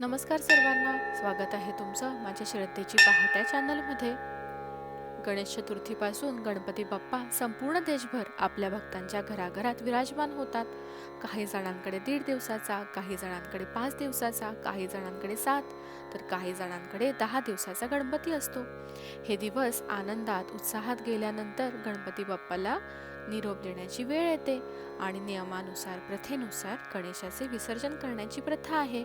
नमस्कार सर्वांना. स्वागत आहे तुमचं माझ्या श्रद्धेची पाहत्या चॅनलमध्ये गणेश चतुर्थीपासून गणपती बाप्पा संपूर्ण देशभर आपल्या भक्तांच्या घराघरात विराजमान होतात. काही जणांकडे दीड दिवसाचा काही जणांकडे पाच दिवसाचा काही जणांकडे सात तर काही जणांकडे दहा दिवसाचा गणपती असतो. हे दिवस आनंदात उत्साहात गेल्यानंतर गणपती बाप्पाला निरोप देण्याची वेळ येते आणि नियमानुसार प्रथेनुसार गणेशाचे विसर्जन करण्याची प्रथा आहे.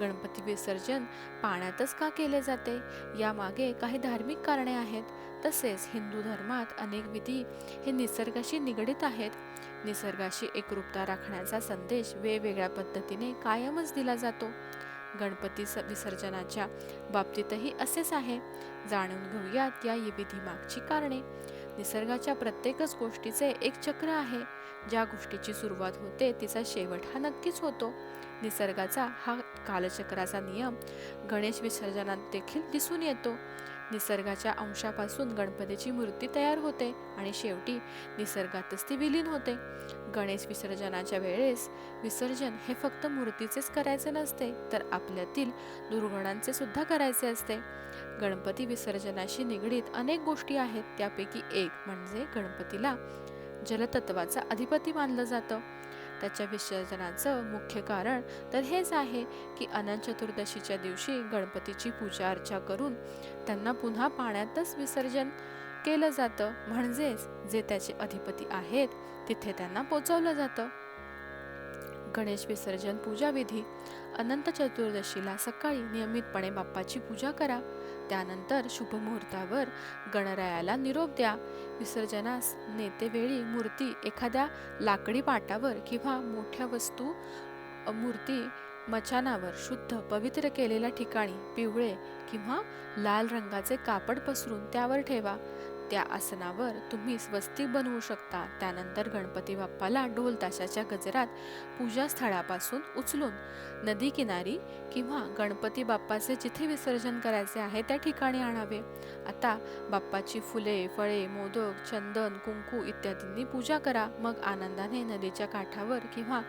गणपती विसर्जन पाण्यातच का केले जाते? यामागे काही धार्मिक कारणे आहेत. तसेच हिंदू धर्मात अनेक विधी हे निसर्गाशी निगडीत आहेत. निसर्गाशी एकरूपता राखण्याचा संदेश वेगवेगळ्या पद्धतीने कायमच दिला जातो. गणपती स- विसर्जनाच्या बाबतीतही असेच आहे. जाणून घेऊयात या विधीमागची कारणे. निसर्गाच्या प्रत्येकच गोष्टीचे एक चक्र आहे. ज्या गोष्टीची सुरुवात होते तिचा शेवट हा नक्कीच होतो. निसर्गाचा हा कालचक्राचा नियम गणेश विसर्जनात देखील दिसून येतो. निसर्गाच्या अंशापासून गणपतीची मूर्ती तयार होते आणि शेवटी निसर्गातच ती विलीन होते. गणेश विसर्जनाच्या वेळेस विसर्जन हे फक्त मूर्तीचेच करायचे नसते तर आपल्यातील दुर्गुणांचे सुद्धा करायचे असते. गणपती विसर्जनाशी निगडीत अनेक गोष्टी आहेत त्यापैकी एक म्हणजे गणपतीला जलतत्वाचा अधिपती मानलं जातं. त्याच्या विसर्जनाचं मुख्य कारण तर हेच आहे की अनंत चतुर्दशीच्या दिवशी गणपतीची पूजा अर्चा करून त्यांना पुन्हा पाण्यातच विसर्जन केलं जातं. म्हणजेच जे त्याचे अधिपती आहेत तिथे त्यांना पोचवलं जातं. गणेश विसर्जन पूजा विधी अनंत चतुर्दशीला सकाळी नियमितपणे बाप्पाची पूजा करा. त्यानंतर शुभ मुहूर्तावर गणरायाला निरोप द्या. विसर्जनास नेतेवेळी मूर्ती एखाद्या लाकडी पाटावर किंवा मोठ्या वस्तू मूर्ती मचानावर शुद्ध पवित्र केलेल्या ठिकाणी पिवळे किंवा लाल रंगाचे कापड पसरून त्यावर ठेवा. त्या आसनावर तुम्ही स्वस्तिक बनवू शकता. त्यानंतर गणपती बाप्पाला ढोल ताशाच्या गजरात पूजा स्थळापासून उचलून नदी किनारी किंवा गणपती बाप्पाचे जिथे विसर्जन करायचे आहे त्या ठिकाणी आणावे. आता बाप्पाची फुले फळे मोदक चंदन कुंकू इत्यादींनी पूजा करा. मग आनंदाने नदीच्या काठावर किंवा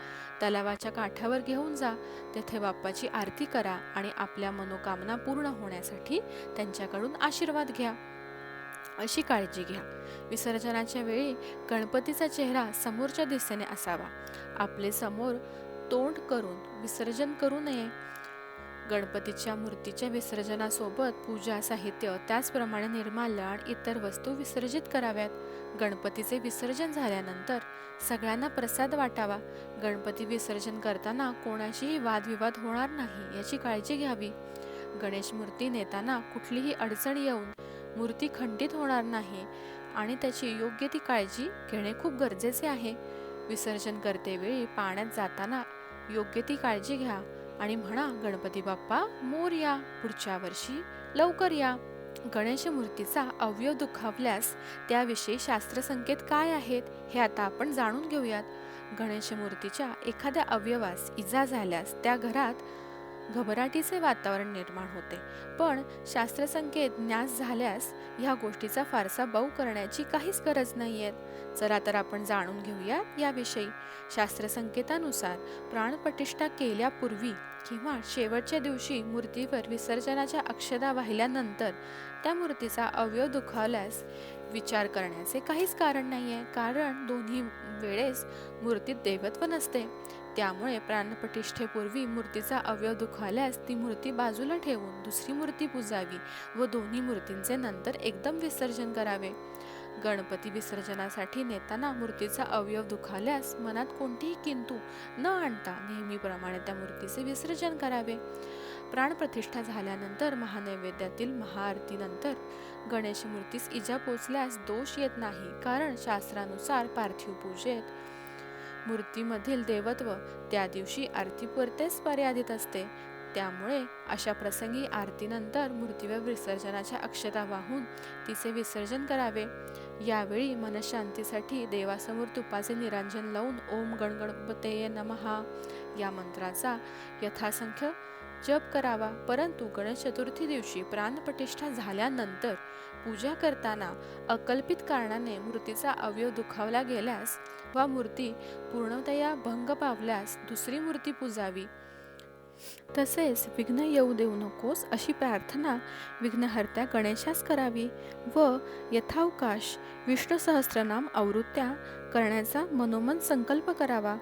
तलावाच्या काठावर घेऊन जा. तेथे बाप्पाची आरती करा आणि आपल्या मनोकामना पूर्ण होण्यासाठी त्यांच्याकडून आशीर्वाद घ्या. अशी काळजी घ्या. विसर्जनाच्या वेळी गणपतीचा चेहरा समोरच्या दिशेने असावा. आपले समोर तोंड करून विसर्जन करू नये. गणपतीच्या मूर्तीच्या विसर्जनासोबत पूजा साहित्य त्याचप्रमाणे निर्माल्य आणि इतर वस्तू विसर्जित कराव्यात. गणपतीचे विसर्जन झाल्यानंतर सगळ्यांना प्रसाद वाटावा. गणपती विसर्जन करताना कोणाशीही वादविवाद होणार नाही याची काळजी घ्यावी. गणेश मूर्ती नेताना कुठलीही अडचण येऊन मूर्ती खंडित होणार नाही आणि त्याची योग्य ती काळजी घेणे खूप गरजेचे आहे. विसर्जन करतेवेळी पाण्यात जाताना योग्य ती काळजी घ्या आणि म्हणा गणपती बाप्पा मोर या पुढच्या वर्षी लवकर या. गणेश मूर्तीचा अवयव दुखावल्यास त्याविषयी शास्त्रसंकेत काय आहेत हे आता आपण जाणून घेऊयात. गणेश मूर्तीच्या एखाद्या अवयवास इजा झाल्यास त्या घरात घबराटीचे वातावरण निर्माण होते. पण शास्त्रसंकेत न्यास झाल्यास ह्या गोष्टीचा फारसा बऊ करण्याची काहीच गरज नाही आहेत चला तर आपण जाणून घेऊयात याविषयी. शास्त्रसंकेतानुसार प्राणप्रतिष्ठा केल्यापूर्वी किंवा शेवटच्या दिवशी मूर्तीवर विसर्जनाच्या अक्षदा वाहिल्यानंतर त्या मूर्तीचा अवयव दुखावल्यास विचार करण्याचे काहीच कारण नाही आहे कारण दोन्ही वेळेस मूर्तीत देवत्व नसते. त्यामुळे प्राणप्रतिष्ठेपूर्वी मूर्तीचा अवयव दुखावल्यास ती मूर्ती बाजूला ठेवून दुसरी मूर्ती पुजावी व दोन्ही मूर्तींचे नंतर एकदम विसर्जन करावे. गणपती विसर्जनासाठी नेताना मूर्तीचा अवयव दुखावल्यास मनात कोणतीही किंतू न आणता नेहमीप्रमाणे त्या मूर्तीचे विसर्जन करावे. प्राणप्रतिष्ठा झाल्यानंतर महानैवेद्यातील महाआरतीनंतर गणेश मूर्तीस इजा पोचल्यास दोष येत नाही कारण शास्त्रानुसार पार्थिव पूजेत मूर्तीमधील देवत्व त्या दिवशी आरतीपुरतेच मर्यादित असते. त्यामुळे अशा प्रसंगी आरतीनंतर मूर्तीवर विसर्जनाच्या अक्षता वाहून तिचे विसर्जन करावे. यावेळी मनशांतीसाठी देवासमोर तुपाचे निरांजन लावून ओम गणगणपतये नमहा या मंत्राचा यथासंख्य जप करावा. परंतु गणेश चतुर्थी दिवशी प्राणप्रतिष्ठा झाल्यानंतर पूजा करताना अकल्पित कारणाने मूर्तीचा अवयव दुखावला गेल्यास वा मूर्ती पूर्णतया भंग पावल्यास दुसरी मूर्ती पूजावी. तसेच विघ्न येऊ देऊ नकोस अशी प्रार्थना विघ्नहर्त्या गणेशास करावी व यथावकाश विष्णू सहस्रनाम आवृत्त्या करण्याचा मनोमन संकल्प करावा.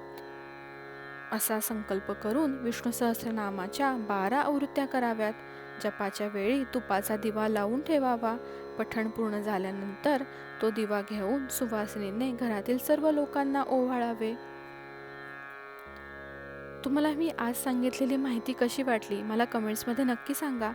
असा संकल्प करून विष्णू सहस्रनामाच्या बारा आवृत्त्या कराव्यात. जपाच्या वेळी तुपाचा दिवा लावून ठेवावा. पठण पूर्ण झाल्यानंतर तो दिवा घेऊन सुवासिनीने घरातील सर्व लोकांना ओवाळावे. तुम्हाला मी आज सांगितलेली माहिती कशी वाटली मला कमेंट्समध्ये नक्की सांगा.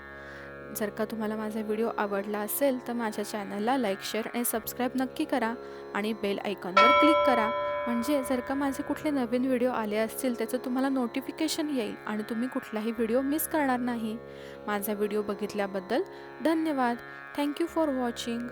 जर का तुम्हाला माझा व्हिडिओ आवडला असेल तर माझ्या चॅनलला लाईक शेअर आणि सबस्क्राईब नक्की करा आणि बेल आयकॉनवर क्लिक करा. म्हणजे जर का माझे कुठले नवीन व्हिडिओ आले असतील त्याचं तुम्हाला नोटिफिकेशन येईल आणि तुम्ही कुठलाही व्हिडिओ मिस करणार नाही. माझा व्हिडिओ बघितल्याबद्दल धन्यवाद. Thank you for watching